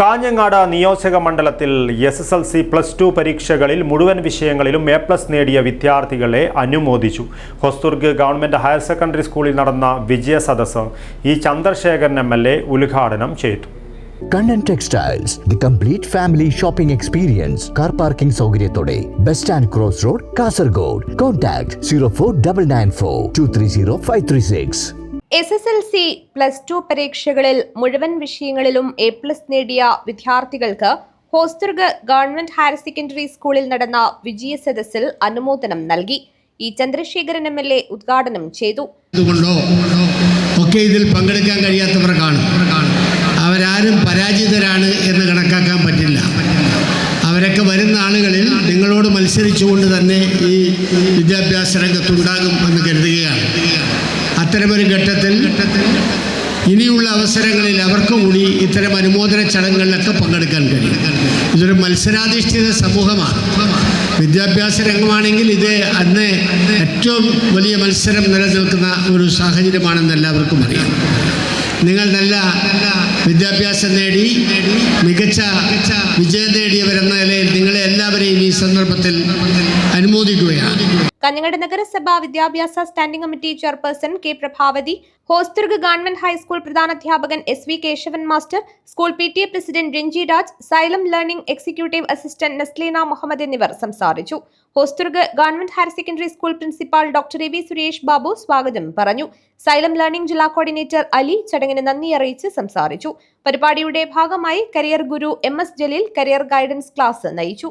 കാഞ്ഞങ്ങാട് നിയോജക മണ്ഡലത്തിൽ S S L C plus two പരീക്ഷകളിൽ മുഴുവൻ വിഷയങ്ങളിലും എ പ്ലസ് നേടിയ വിദ്യാർത്ഥികളെ അനുമോദിച്ചു. ഹൊസ്തുർഗ് ഗവൺമെന്റ് ഹയർ സെക്കൻഡറി സ്കൂളിൽ നടന്ന വിജയ സദസ്സ് E Chandrasekharan M L A ഉദ്ഘാടനം ചെയ്തു. Kannan textiles the complete family shopping experience car parking സൗകര്യത്തോടെ bus stand cross road Kasaragod contact zero four double nine four two three zero five three six S S L C plus two പരീക്ഷകളിൽ മുഴുവൻ വിഷയങ്ങളിലും A plus നേടിയ വിദ്യാർത്ഥികൾക്ക് Hosdurg government higher secondary സ്കൂളിൽ നടന്ന വിജയ സദസ്സിൽ അനുമോദനം നൽകി. E Chandrasekharan M L A ഉദ്ഘാടനം ചെയ്തു. ഒക്കെ ഇതിൽ പങ്കെടുക്കാൻ കഴിയാത്തവർ കാണും. അവരാരും പരാജിതരാണ് എന്ന് കണക്കാക്കാൻ പറ്റില്ല. അവരൊക്കെ വരുന്ന ആളുകളിൽ നിങ്ങളോട് മത്സരിച്ചുകൊണ്ട് തന്നെ ഈ വിദ്യാഭ്യാസ രംഗത്തുണ്ടാകും എന്ന് കരുതുകയാണ്. അത്തരമൊരു ഘട്ടത്തിൽ ഇനിയുള്ള അവസരങ്ങളിൽ അവർക്ക് കൂടി ഇത്തരം അനുമോദന ചടങ്ങുകളിലൊക്കെ പങ്കെടുക്കാൻ കഴിയും. ഇതൊരു മത്സരാധിഷ്ഠിത സമൂഹമാണ്. വിദ്യാഭ്യാസ രംഗമാണെങ്കിൽ ഇത് അന്ന് ഏറ്റവും വലിയ മത്സരം നിലനിൽക്കുന്ന ഒരു സാഹചര്യമാണെന്ന് എല്ലാവർക്കും അറിയാം. നിങ്ങൾ നല്ല വിദ്യാഭ്യാസം നേടി മികച്ച വിജയം നേടിയവരെന്ന സന്ദർഭത്തിൽ അനുമോദിക്കുകയാണ്. കഞ്ഞങ്ങട് നഗരസഭ വിദ്യാഭ്യാസ standing committee chairperson K Prabhavathi Hosdurg government high school പ്രധാനാധ്യാപകൻ S V Keshavan master school P T A president Ranji Raj Xylem learning executive assistant Nasleena Muhammad എന്നിവർ സംസാരിച്ചു. Hosdurg government higher secondary school principal doctor A V Suresh Babu സ്വാഗതം പറഞ്ഞു. Xylem learning ജില്ലാ coordinator Ali ചടങ്ങിന് നന്ദി അറിയിച്ച് സംസാരിച്ചു. പരിപാടിയുടെ ഭാഗമായി career guru M S Jaleel career guidance class നയിച്ചു.